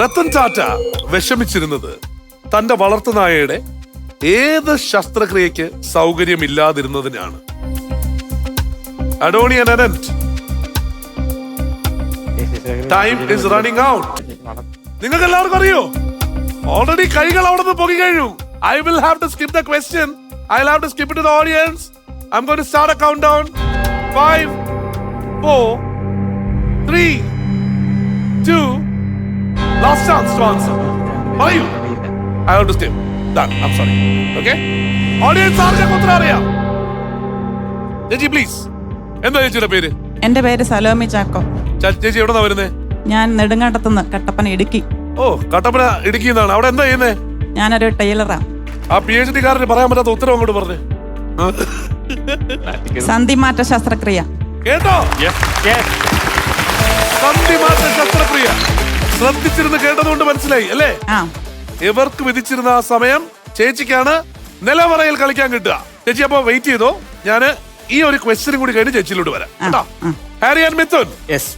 രത്തൻ ടാറ്റ വിഷമിച്ചിരുന്നത് തന്റെ വളർത്തുനായയുടെ ഏത് ശസ്ത്രക്രിയക്ക് സൗകര്യമില്ലാതിരുന്നതിനാണ്. അഡോണിയൻ അനന്റ് ടൈം ഇസ് റണ്ണിംഗ് ഔട്ട് നിങ്ങൾക്ക് എല്ലാവർക്കും അറിയോ? ഓൾറെഡി കൈകൾ അവിടെ നിന്ന് പൊങ്ങി കഴിഞ്ഞു. I will have to skip the question I have to skip to the audience I am to start a countdown 5 4 3 2 last chance to answer. Are you? I have to stay. Done. I'm sorry. Okay? Audience ചേച്ചി please എന്താ ചേച്ചിയുടെ പേര്? എന്റെ പേര് സലോമി ചാക്കോ. ചേച്ചി എവിടെ വരുന്നേ? ഞാൻ നെടുങ്ങാട്ടത്തുനിന്ന് കട്ടപ്പന ഇടുക്കി. ഓ കട്ടപ്പന ഇടുക്കി നിന്നാണ് അവിടെ എന്താ ചെയ്യുന്നേ? ഞാനൊരു ടൈലറാ. ആ പി എച്ച് ഡി കാരന് പറയാൻ പറ്റാത്ത ഉത്തരം അങ്ങോട്ട് പറഞ്ഞു. സന്ധിമാറ്റ ശസ്ത്രക്രിയ കേട്ടോ സന്ധിമാറ്റ ശസ്ത്രക്രിയ ശ്രദ്ധിച്ചിരുന്ന് കേട്ടതുകൊണ്ട് മനസ്സിലായി അല്ലേ? ആ. ഇവർക്ക് വിധിച്ചിരുന്ന ആ സമയം ചേച്ചിക്കാണ് നിലവറയിൽ കളിക്കാൻ കിട്ടുക. ചേച്ചി അപ്പൊ വെയിറ്റ് ചെയ്തോ? ഞാൻ ഈ ഒരു ക്വസ്റ്റ്യനും കൂടി കഴിഞ്ഞ് ചേച്ചിയിലോട്ട് വരാം. കേട്ടോ? Harry and Mithun yes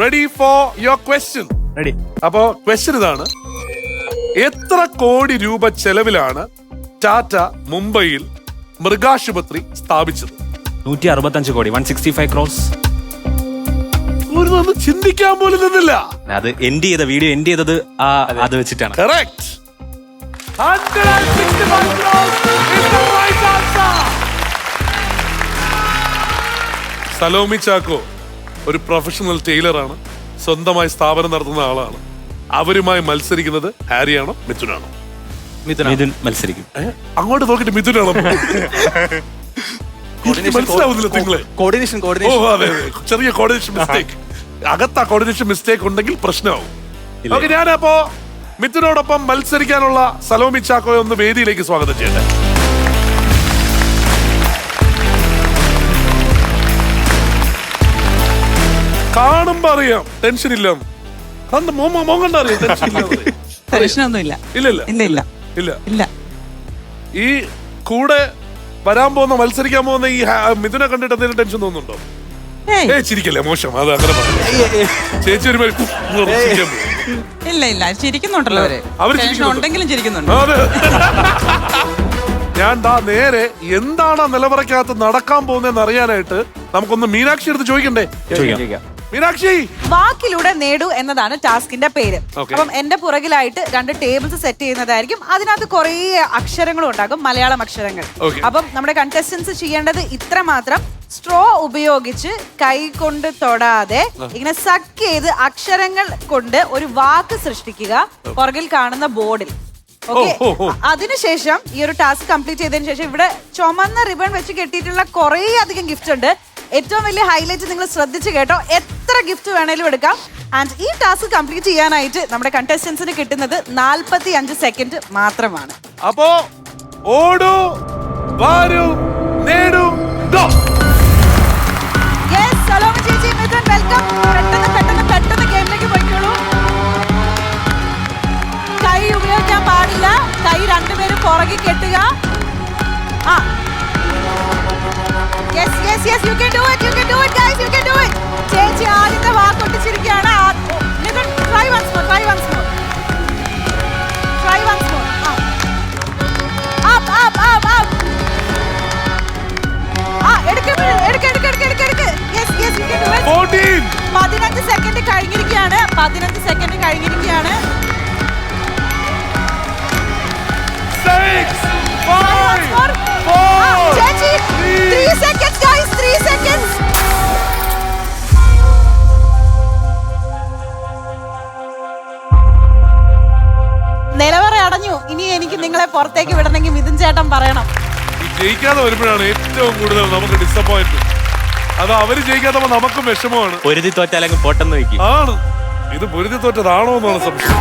ready for your question ready അപ്പോ ക്വസ്റ്റ്യൻ ഇതാണ്. എത്ര കോടി രൂപ ചെലവിലാണ് ടാറ്റ മുംബൈയിൽ മൃഗാശുപത്രി സ്ഥാപിച്ചത്? നൂറ്റി അറുപത്തഞ്ച് കോടി വൺ സിക്സ്റ്റി ഫൈവ് ക്രോസ് ഒരു ചിന്തിക്കാൻ പോലും നിന്നില്ല. അത് എൻഡ് ചെയ്ത വീഡിയോ എൻഡ് ചെയ്തത് ആ അത്. വെച്ചിട്ടാണ്. കറക്റ്റ് സലോമി ചാക്കോ ഒരു പ്രൊഫഷണൽ ടൈലറാണ് സ്വന്തമായി സ്ഥാപനം നടത്തുന്ന ആളാണ്. അവരുമായി മത്സരിക്കുന്നത് ഹാരിയാണോ മിഥുനാണോ? മിഥുൻ. മത്സരിക്കും. അങ്ങോട്ട് നോക്കിട്ട് മിഥുനാണോ? മനസ്സിലാവുന്നില്ല നിങ്ങളെ. കോർഡിനേഷൻ ഓ കോർഡിനേഷൻ അതെ അതെ. ചെറിയ കോർഡിനേഷൻ മിസ്റ്റേക്ക് അകത്ത കോർഡിനേഷൻ മിസ്റ്റേക്ക് ഉണ്ടെങ്കിൽ പ്രശ്നമാവും. ഓക്കെ ഞാനപ്പോ മിഥുനോടൊപ്പം മത്സരിക്കാനുള്ള സലോമി ചാക്കോയെ ഒന്ന് വേദിയിലേക്ക് സ്വാഗതം ചെയ്യട്ടെ. കാണുമ്പോ അറിയാം ടെൻഷൻ ഇല്ല. അന്ന് മോമ മോങ്ങണ്ട അറിയാം? ടെൻഷൻ ഇല്ല ഇല്ല ഇല്ല. ഇല്ല ഇല്ല. ഇല്ല. ഇല്ല. ഈ കൂടെ വരാൻ പോകുന്ന മത്സരിക്കാൻ പോകുന്ന ഈ മിഥുനെ കണ്ടിട്ട് എന്തെങ്കിലും ടെൻഷൻ തോന്നുന്നുണ്ടോ? ഏ ചിരിക്കല്ലേ മോശം. അത് അങ്ങനെ പറഞ്ഞു ചേച്ചി ഒരു മാതിരി എന്ന് പറഞ്ഞ് ചിരിക്കാൻ പോയി. ഇല്ല ഇല്ല. ചിരിക്കുന്നുണ്ടല്ലോ അവർ. അവർ ടെൻഷൻ ചിരിക്കുന്നുണ്ട്. ഉണ്ടെങ്കിലും ചിരിക്കുന്നുണ്ട്. അതെ. ഞാൻ ദാ നേരെ എന്താണ് ആ നിലവറയ്ക്കകത്ത് നടക്കാൻ പോകുന്നതെന്ന് അറിയാനായിട്ട് നമുക്കൊന്ന് മീനാക്ഷി എടുത്ത് ചോദിക്കണ്ടേ? ചോദിക്കാം. മീനാക്ഷി! വാക്കിലൂടെ നേടൂ എന്നതാണ് ടാസ്കിന്റെ പേര്. Okay. അപ്പം എന്റെ പുറകിലായിട്ട് രണ്ട് ടേബിൾസ് സെറ്റ് ചെയ്യുന്നതായിരിക്കും. അതിനകത്ത് കുറേ അക്ഷരങ്ങളും ഉണ്ടാകും. മലയാളം അക്ഷരങ്ങൾ. Okay. അപ്പം നമ്മുടെ കണ്ടസ്റ്റൻസ് ചെയ്യേണ്ടത് ഇത്ര മാത്രം സ്ട്രോ ഉപയോഗിച്ച് കൈ കൊണ്ട് തൊടാതെ ഇങ്ങനെ സക്ക് ചെയ്ത് അക്ഷരങ്ങൾ കൊണ്ട് ഒരു വാക്ക് സൃഷ്ടിക്കുക പുറകിൽ കാണുന്ന ബോർഡിൽ. ഓക്കെ. അതിനുശേഷം ഈ ഒരു ടാസ്ക് കംപ്ലീറ്റ് ചെയ്തതിനു ശേഷം ഇവിടെ ചുമന്ന റിബൺ വെച്ച് കെട്ടിയിട്ടുള്ള കുറേ അധികം ഗിഫ്റ്റ് ഉണ്ട്. ഏറ്റവും വലിയ ഹൈലൈറ്റ് നിങ്ങൾ ശ്രദ്ധിച്ച് കേട്ടോ. എത്ര ഗിഫ്റ്റ് വേണേലും എടുക്കാം. ആൻഡ് ഈ ടാസ്ക് കംപ്ലീറ്റ് ചെയ്യാനായിട്ട് നമ്മുടെ കണ്ടസ്റ്റൻസിന് കിട്ടുന്നത് നാൽപ്പത്തി അഞ്ച് സെക്കൻഡ് മാത്രമാണ്. അപ്പോ ഓടൂ വാരൂ നേടൂ yes yes you can do it you can do it guys you can do it ചേച്ചി ആദ്യത്തെ വാക്ക് ഒട്ടിച്ചിരിക്കുകയാണ് ആ- ഓ, Mithun try once more try once ഇനി എനിക്ക് നിങ്ങളെ പുറത്തേക്ക് വിടണമെങ്കിൽ മിഥുൻ ചേട്ടൻ പറയണം. ജയിക്കാതെ വരുമ്പോഴാണ് ഏറ്റവും കൂടുതൽ നമുക്ക് ഡിസപ്പോയിന്റ് അത് അവർ ജയിക്കാത്തപ്പോ നമുക്കും വിഷമമാണ്. പൊരുതി തോറ്റാലും പൊട്ടെന്ന് വെക്കും ആണ്. ഇത് പൊരുതി തോറ്റതാണോ എന്നാണ് സംശയം.